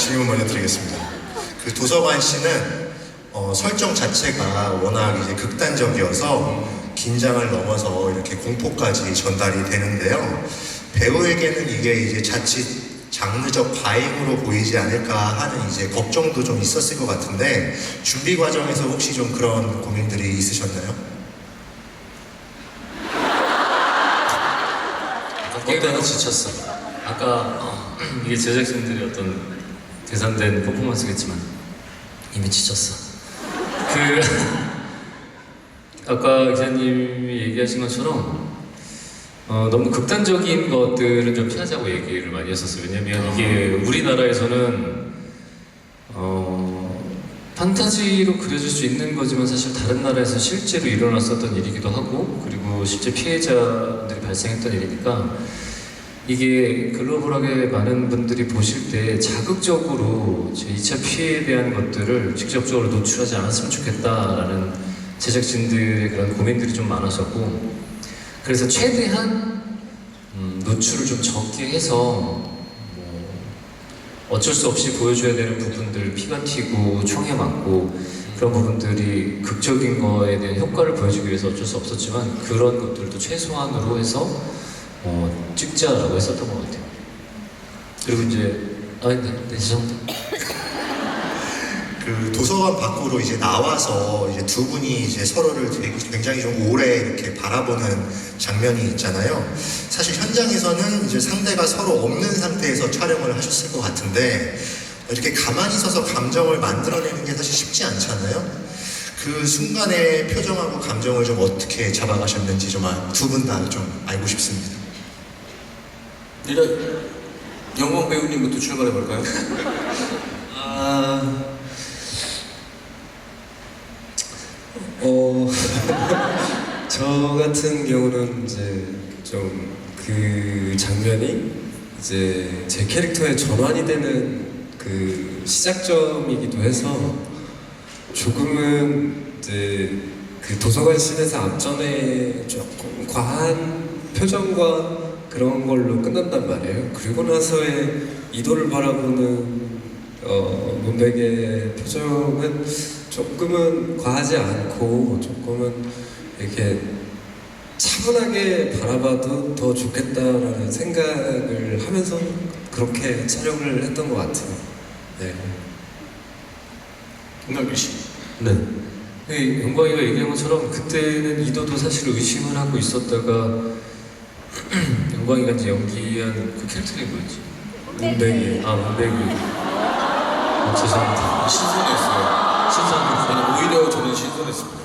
질문 먼저 드리겠습니다. 그 도서관 씨는 어, 설정 자체가 워낙 이제 극단적이어서 긴장을 넘어서 이렇게 공포까지 전달이 되는데요. 배우에게는 이게 이제 자칫 장르적 과잉으로 보이지 않을까 하는 이제 걱정도 좀 있었을 것 같은데 준비 과정에서 혹시 좀 그런 고민들이 있으셨나요? 깨다가 지쳤어. 아까 어, 이게 제작진들의 어떤 계산된 퍼포먼스겠지만 이미 지쳤어. 그 아까 기자님이 얘기하신 것처럼 어, 너무 극단적인 것들은 좀 피하자고 얘기를 많이 했었어요. 왜냐면 이게 우리나라에서는 어, 판타지로 그려질 수 있는 거지만 사실 다른 나라에서 실제로 일어났었던 일이기도 하고 그리고 실제 피해자들이 발생했던 일이니까 이게 글로벌하게 많은 분들이 보실 때 자극적으로 제 2차 피해에 대한 것들을 직접적으로 노출하지 않았으면 좋겠다라는 제작진들의 그런 고민들이 좀 많았었고 그래서 최대한 음, 노출을 좀 적게 해서 뭐 어쩔 수 없이 보여줘야 되는 부분들 피가 튀고 총에 맞고 그런 부분들이 극적인 거에 대한 효과를 보여주기 위해서 어쩔 수 없었지만 그런 것들도 최소한으로 해서 어, 찍자라고 했었던 것 같아요. 그리고 이제 아, 네, 네, 죄송합니다. 그 도서관 밖으로 이제 나와서 이제 두 분이 이제 서로를 되게 굉장히 좀 오래 이렇게 바라보는 장면이 있잖아요. 사실 현장에서는 이제 상대가 서로 없는 상태에서 촬영을 하셨을 것 같은데 이렇게 가만히 서서 감정을 만들어내는 게 사실 쉽지 않잖아요. 그 순간의 표정하고 감정을 좀 어떻게 잡아가셨는지 좀 두 분 다 좀 알고 싶습니다. 일단 영광 배우님부터 출발해 볼까요? 아, 어, 저 같은 경우는 이제 좀 그 장면이 이제 제 캐릭터의 전환이 되는 그 시작점이기도 해서 조금은 이제 그 도서관 씬에서 앞전에 조금 과한 표정과 그런 걸로 끝난단 말이에요. 그리고 나서의 이도를 바라보는 어, 문백의 표정은 조금은 과하지 않고 조금은 이렇게 차분하게 바라봐도 더 좋겠다라는 생각을 하면서 그렇게 촬영을 했던 것 같아요. 네. 김남길 씨. 네. 그 영광이가 얘기한 것처럼 그때는 이도도 사실 의심을 하고 있었다가 영광이가 이제 연기한 그 캐릭터가 뭐였지? 문백이. 아 문백이. 아, 죄송합니다. 신선했어요. 신선합니다. 아니 오히려 저는 신선했습니다.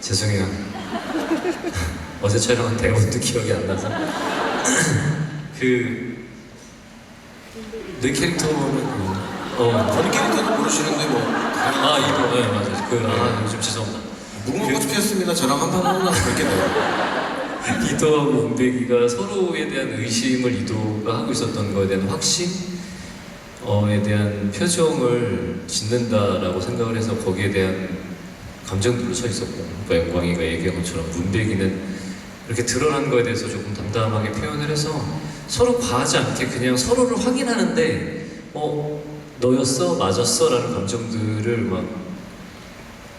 죄송해요. 어제 촬영한 대본도 기억이 안 나서. 그, 내 캐릭터는, 그, 어, 저는 캐릭터도 모르시는데 뭐 아, 이거, 네, 맞아요. 그, 아, 좀 죄송합니다. 무궁화 꽃이 피었습니다. 저랑 한판 하고 나서 뵙겠네요. 이도하고 문백이가 서로에 대한 의심을 이도가 하고 있었던 거에 대한 확신? 어에 대한 표정을 짓는다라고 생각을 해서 거기에 대한 감정들로 서 있었고 그러니까 영광이가 얘기한 것처럼 문백이는 이렇게 드러난 거에 대해서 조금 담담하게 표현을 해서 서로 과하지 않게 그냥 서로를 확인하는데 어 너였어 맞았어 라는 감정들을 막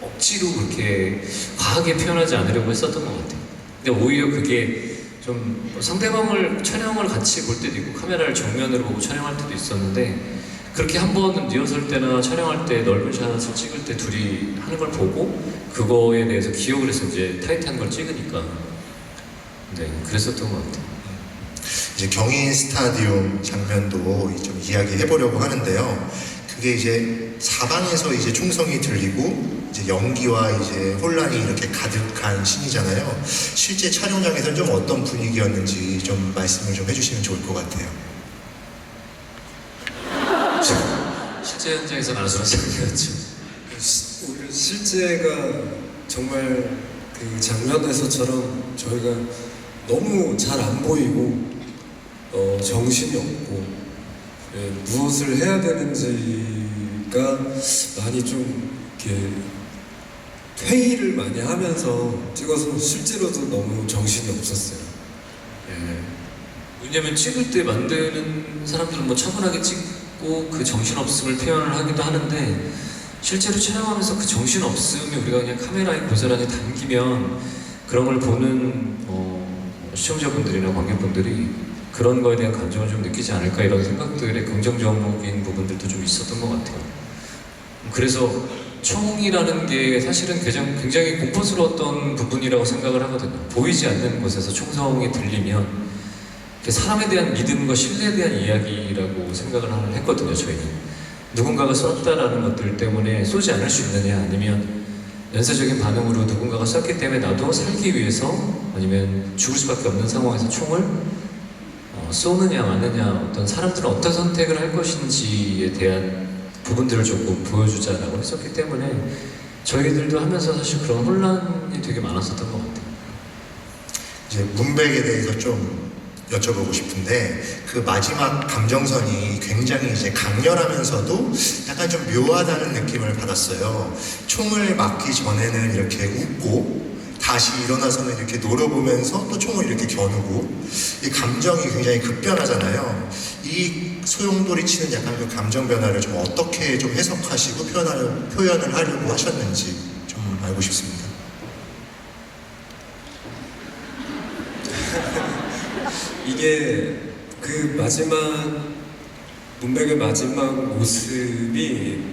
억지로 그렇게 과하게 표현하지 않으려고 했었던 것 같아요 근데 오히려 그게 좀 상대방을 촬영을 같이 볼 때도 있고 카메라를 정면으로 보고 촬영할 때도 있었는데 그렇게 한 번은 리허설 때나 촬영할 때 넓은 샷을 찍을 때 둘이 하는 걸 보고 그거에 대해서 기억을 해서 이제 타이트한 걸 찍으니까 네 그랬었던 것 같아요 이제 경인 스타디움 장면도 좀 이야기해 보려고 하는데요. 그게 이제 사방에서 이제 총성이 들리고 이제 연기와 이제 혼란이 이렇게 가득한 신이잖아요. 실제 촬영장에서는 좀 어떤 분위기였는지 좀 말씀을 좀 해주시면 좋을 것 같아요. 실제 장면이었죠 시- 우리 실제가 정말 그 장면에서처럼 저희가 너무 잘 안 보이고 어, 정신이 없고 예, 무엇을 해야 되는지가 많이 좀 이렇게 회의를 많이 하면서 찍어서 실제로도 너무 정신이 없었어요. 예. 왜냐면 찍을 때 만드는 사람들은 뭐 차분하게 찍고 그 정신 없음을 표현을 하기도 하는데 실제로 촬영하면서 그 정신 없음이 우리가 그냥 카메라에 고스란히 담기면 그런 걸 보는 어, 시청자분들이나 관객분들이 그런 거에 대한 감정을 좀 느끼지 않을까 이런 생각들의 긍정적인 부분들도 좀 있었던 것 같아요. 그래서 총이라는 게 사실은 굉장히, 굉장히 공포스러웠던 부분이라고 생각을 하거든요. 보이지 않는 곳에서 총성이 들리면 사람에 대한 믿음과 신뢰에 대한 이야기라고 생각을 했거든요, 저희는. 누군가가 쐈다라는 것들 때문에 쏘지 않을 수 있느냐, 아니면 연쇄적인 반응으로 누군가가 쐈기 때문에 나도 살기 위해서 아니면 죽을 수밖에 없는 상황에서 총을 어, 쏘느냐 마느냐 어떤 사람들은 어떤 선택을 할 것인지에 대한 부분들을 조금 보여주자라고 했었기 때문에 저희들도 하면서 사실 그런 혼란이 되게 많았었던 것 같아요. 이제 문백에 대해서 좀 여쭤보고 싶은데 그 마지막 감정선이 굉장히 이제 강렬하면서도 약간 좀 묘하다는 느낌을 받았어요. 총을 맞기 전에는 이렇게 웃고 다시 일어나서 는 이렇게 노려보면서 또 총을 이렇게 겨누고 이 감정이 굉장히 급변하잖아요. 이 소용돌이 치는 약간 그 감정 변화를 좀 어떻게 좀 해석하시고 표현하려, 표현을 하려고 하셨는지 좀 알고 싶습니다. 이게 그 마지막 문백의 마지막 모습이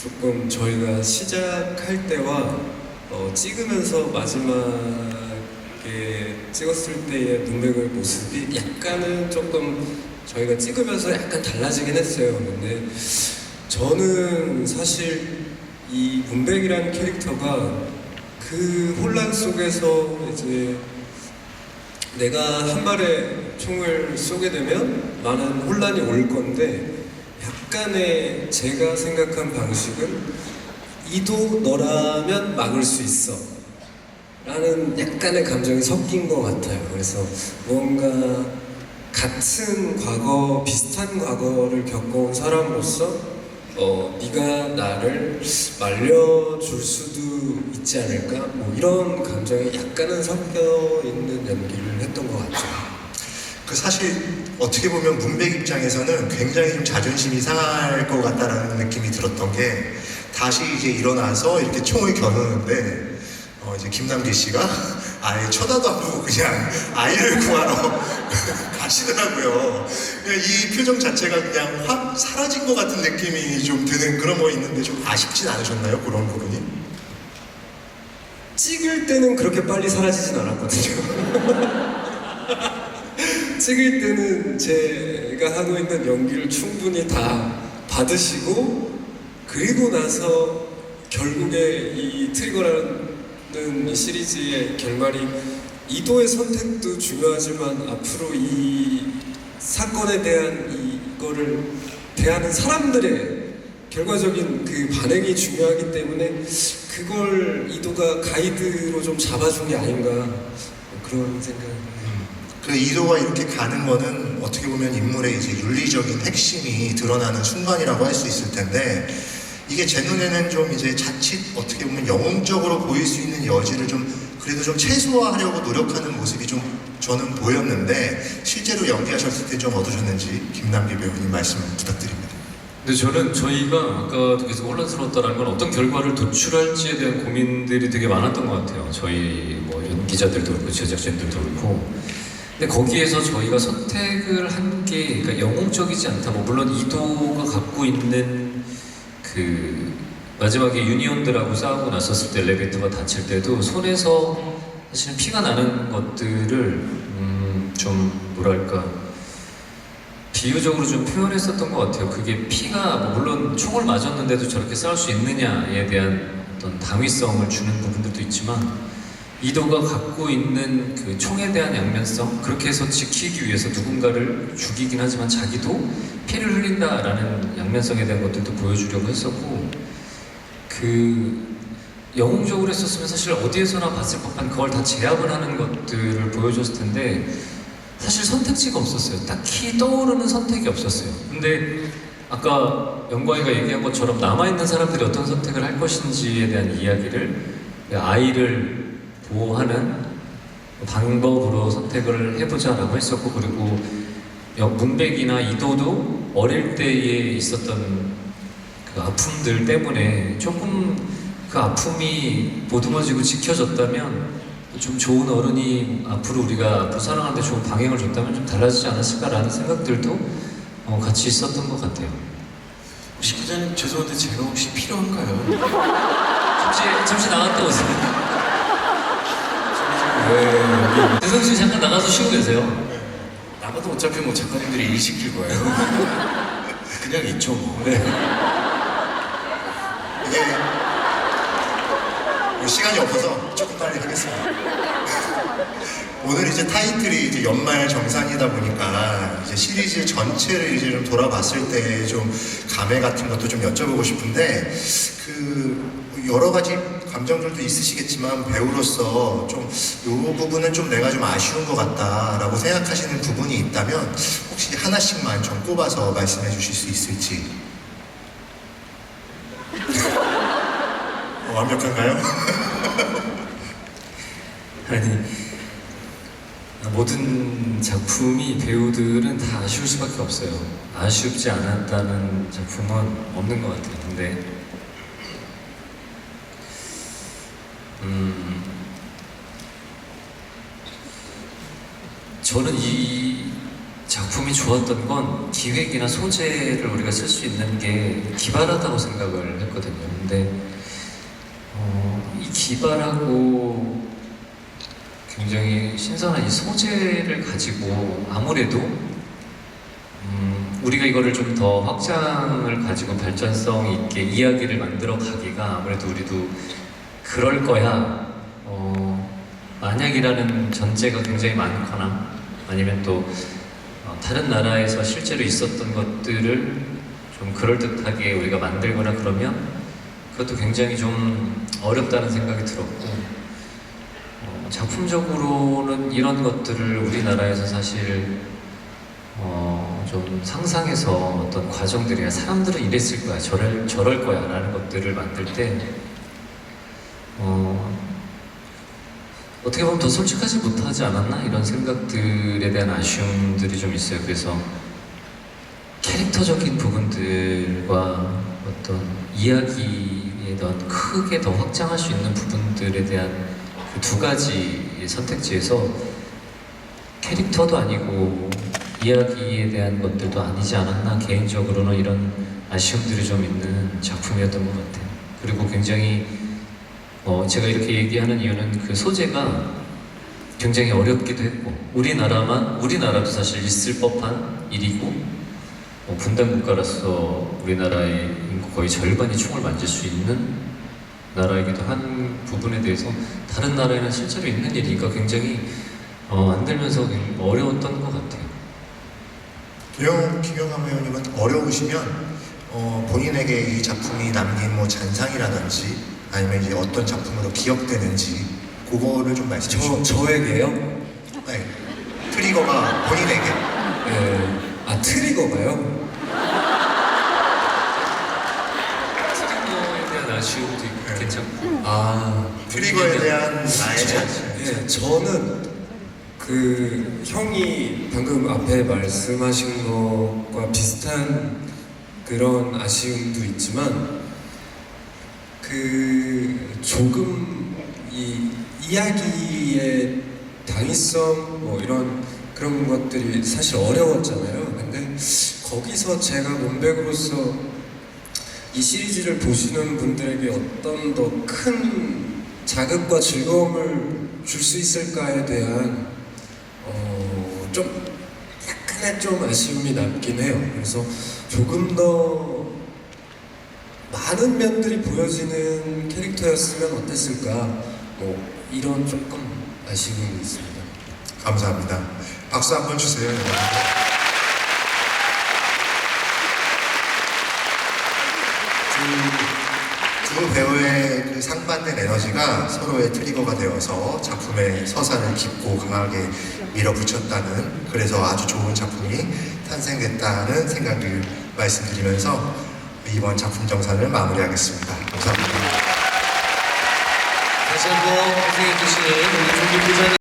조금 저희가 시작할 때와 어, 찍으면서 마지막에 찍었을 때의 문백의 모습이 약간은 조금 저희가 찍으면서 약간 달라지긴 했어요. 근데 저는 사실 이 문백이라는 캐릭터가 그 혼란 속에서 이제 내가 한 발에 총을 쏘게 되면 많은 혼란이 올 건데 약간의 제가 생각한 방식은 이도 너라면 막을 수 있어 라는 약간의 감정이 섞인 것 같아요 그래서 뭔가 같은 과거 비슷한 과거를 겪어온 사람으로서 어, 네가 나를 말려줄 수도 있지 않을까? 뭐 이런 감정이 약간은 섞여 있는 연기를 했던 것 같죠. 그 사실 어떻게 보면 문백 입장에서는 굉장히 좀 자존심이 상할 것 같다라는 느낌이 들었던 게 다시 이제 일어나서 이렇게 총을 겨누는데 어 이제 김남기 씨가 아예 쳐다도 안 보고 그냥 아이를 구하러 가시더라고요. 그냥 이 표정 자체가 그냥 확 사라진 것 같은 느낌이 좀 드는 그런 거 있는데 좀 아쉽진 않으셨나요? 그런 부분이? 찍을 때는 그렇게 빨리 사라지진 않았거든요. 찍을 때는 제가 하고 있는 연기를 충분히 다 받으시고 그리고 나서 결국에 이 트리거라는 이 시리즈의 결말이 이도의 선택도 중요하지만 앞으로 이 사건에 대한 이거를 대하는 사람들의 결과적인 그 반응이 중요하기 때문에 그걸 이도가 가이드로 좀 잡아준 게 아닌가 그런 그 이도가 이렇게 가는 거는 어떻게 보면 인물의 이제 윤리적인 핵심이 드러나는 순간이라고 할 수 있을 텐데 이게 제 눈에는 좀 이제 자칫 어떻게 보면 영웅적으로 보일 수 있는 여지를 좀 그래도 좀 최소화하려고 노력하는 모습이 좀 저는 보였는데 실제로 연기하셨을 때 좀 어떠셨는지 김남기 배우님 말씀 부탁드립니다. 근데 저는 저희가 아까도 계속 혼란스러웠다는 건 어떤 결과를 도출할지에 대한 고민들이 되게 많았던 것 같아요. 저희 뭐 연기자들도 그렇고 제작진들도 그렇고. 근데 거기에서 저희가 선택을 한 게 그러니까 영웅적이지 않다. 뭐 물론 이도가 갖고 있는 그 마지막에 유니온들하고 싸우고 났었을 때 엘리베이터가 닫힐 때도 손에서 사실은 피가 나는 것들을 음, 좀 뭐랄까 비유적으로 좀 표현했었던 것 같아요. 그게 피가 뭐 물론 총을 맞았는데도 저렇게 싸울 수 있느냐에 대한 어떤 당위성을 주는 부분들도 있지만 이도가 갖고 있는 그 총에 대한 양면성 그렇게 해서 지키기 위해서 누군가를 죽이긴 하지만 자기도 피를 흘린다라는 양면성에 대한 것들도 보여주려고 했었고 그 영웅적으로 했었으면 사실 어디에서나 봤을 법한 그걸 다 제압을 하는 것들을 보여줬을 텐데 사실 선택지가 없었어요. 딱히 떠오르는 선택이 없었어요. 근데 아까 영광이가 얘기한 것처럼 남아있는 사람들이 어떤 선택을 할 것인지에 대한 이야기를 아이를 보호하는 방법으로 선택을 해보자라고 했었고 그리고 여- 문백이나 이도도 어릴 때에 있었던 그 아픔들 때문에 조금 그 아픔이 보듬어지고 지켜졌다면 좀 좋은 어른이 앞으로 우리가 앞으로 살아가는데 좋은 방향을 줬다면 좀 달라지지 않았을까라는 생각들도 어, 같이 있었던 것 같아요. 혹시 기자님 죄송한데 제가 혹시 필요한가요? 잠시 잠시 나갔다 오세요. 네, 대성 씨 잠깐 나가서 쉬고 계세요. 나가도 어차피 뭐 작가님들이 일 시킬 거예요. 그냥 있죠 뭐. 이게 뭐 시간이 없어서 조금 빨리 하겠습니다. 오늘 이제 타이틀이 이제 연말 정산이다 보니까 이제 시리즈 전체를 이제 좀 돌아봤을 때 좀 감회 같은 것도 좀 여쭤보고 싶은데 그 여러 가지 감정들도 있으시겠지만 배우로서 좀이 부분은 좀 내가 좀 아쉬운 것 같다라고 생각하시는 부분이 있다면 혹시 하나씩만 좀 꼽아서 말씀해 주실 수 있을지. 어, 완벽한가요? 아니 모든 작품이 배우들은 다 아쉬울 수밖에 없어요. 아쉽지 않았다는 작품은 없는 것 같아요. 근데 음 저는 이 작품이 좋았던 건 기획이나 소재를 우리가 쓸 수 있는 게 기발하다고 생각을 했거든요. 근데 어, 이 기발하고 굉장히 신선한 이 소재를 가지고 아무래도 음, 우리가 이거를 좀 더 확장을 가지고 발전성 있게 이야기를 만들어 가기가 아무래도 우리도 그럴 거야. 어, 만약이라는 전제가 굉장히 많거나 아니면 또 어, 다른 나라에서 실제로 있었던 것들을 좀 그럴듯하게 우리가 만들거나 그러면 그것도 굉장히 좀 어렵다는 생각이 들었고 어, 작품적으로는 이런 것들을 우리나라에서 사실 어, 좀 상상해서 어떤 과정들이야 사람들은 이랬을 거야. 저럴, 저럴 거야 라는 것들을 만들 때 어, 어떻게 보면 더 솔직하지 못하지 않았나? 이런 생각들에 대한 아쉬움들이 좀 있어요. 그래서 캐릭터적인 부분들과 어떤 이야기에 더 크게 더 확장할 수 있는 부분들에 대한 그 두 가지 선택지에서 캐릭터도 아니고 이야기에 대한 것들도 아니지 않았나? 개인적으로는 이런 아쉬움들이 좀 있는 작품이었던 것 같아요. 그리고 굉장히 어, 제가 이렇게 얘기하는 이유는 그 소재가 굉장히 어렵기도 했고 우리나라만 우리나라도 사실 있을 법한 일이고 어, 분단 국가로서 우리나라의 거의 절반이 총을 만질 수 있는 나라이기도 한 부분에 대해서 다른 나라에는 실제로 있는 일이니까 굉장히 어, 안 들면서 어려웠던 것 같아요. 김영, 김영함 회원님은 어려우시면 어, 본인에게 이 작품이 남긴 뭐 잔상이라든지 아니면 이제 어떤 작품으로 기억되는지 그거를 좀 말씀해 저, 주시죠. 저에게요? 네. 트리거가 본인에게 네. 아 트리거가요? 트리거에 대한 아쉬움도 있고 네. 괜찮고 아 트리거에 대한 나의 잔상. 예, 저는 그 형이 방금 앞에 말씀하신 것과 비슷한 그런 아쉬움도 있지만 그 조금 이 이야기의 당위성 뭐 이런 그런 것들이 사실 어려웠잖아요. 근데 거기서 제가 문백으로서 이 시리즈를 보시는 분들에게 어떤 더 큰 자극과 즐거움을 줄 수 있을까에 대한 어, 좀 약간의 좀 아쉬움이 남긴 해요. 그래서 조금 더 많은 면들이 보여지는 캐릭터였으면 어땠을까? 뭐 이런 조금 아쉬움이 있습니다. 감사합니다. 박수 한번 주세요. 두, 두 배우의 그 상반된 에너지가 서로의 트리거가 되어서 작품의 서사를 깊고 강하게 밀어붙였다는 그래서 아주 좋은 작품이 탄생됐다는 생각을 말씀드리면서 이번 작품 정산을 마무리하겠습니다. 감사합니다. 다시 한번 고생해주신 우리 조기 부장님